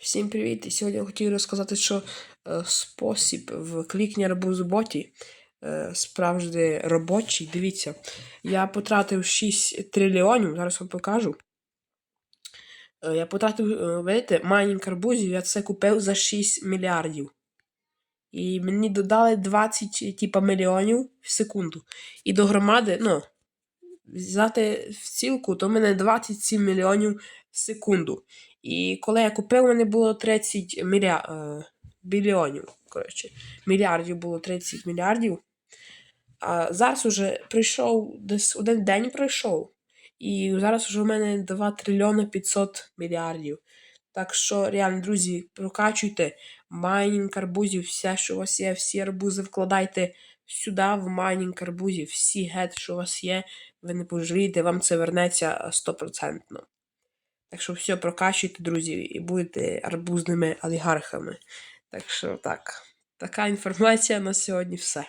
Всім привіт! І сьогодні я хотів розказати, що е, спосіб в клікні арбузботі е, справді робочий. Дивіться, я потратив 6 трильйонів, зараз вам покажу. Е, я потратив, е, видите, майнінг арбузів, я це купив за 6 мільярдів. І мені додали 20 типа, мільйонів в секунду. І до громади, ну, взяти в цілку, то в мене 27 мільйонів в секунду. І коли я купив, у мене було 30 мілья... мільйонів. Коротше, мільярдів було 30 мільярдів. А зараз уже прийшов десь один день пройшов. І зараз вже у мене 2 трильйони 500 мільярдів. Так що, реально, друзі, прокачуйте майнінг арбузів, все, що у вас є, всі арбузи вкладайте сюди, в майнінг арбузів, всі гет, що у вас є, ви не пожалієте, вам це вернеться стопроцентно. Так що все, прокачуйте, друзі, і будете арбузними олігархами. Так що так, така інформація на сьогодні все.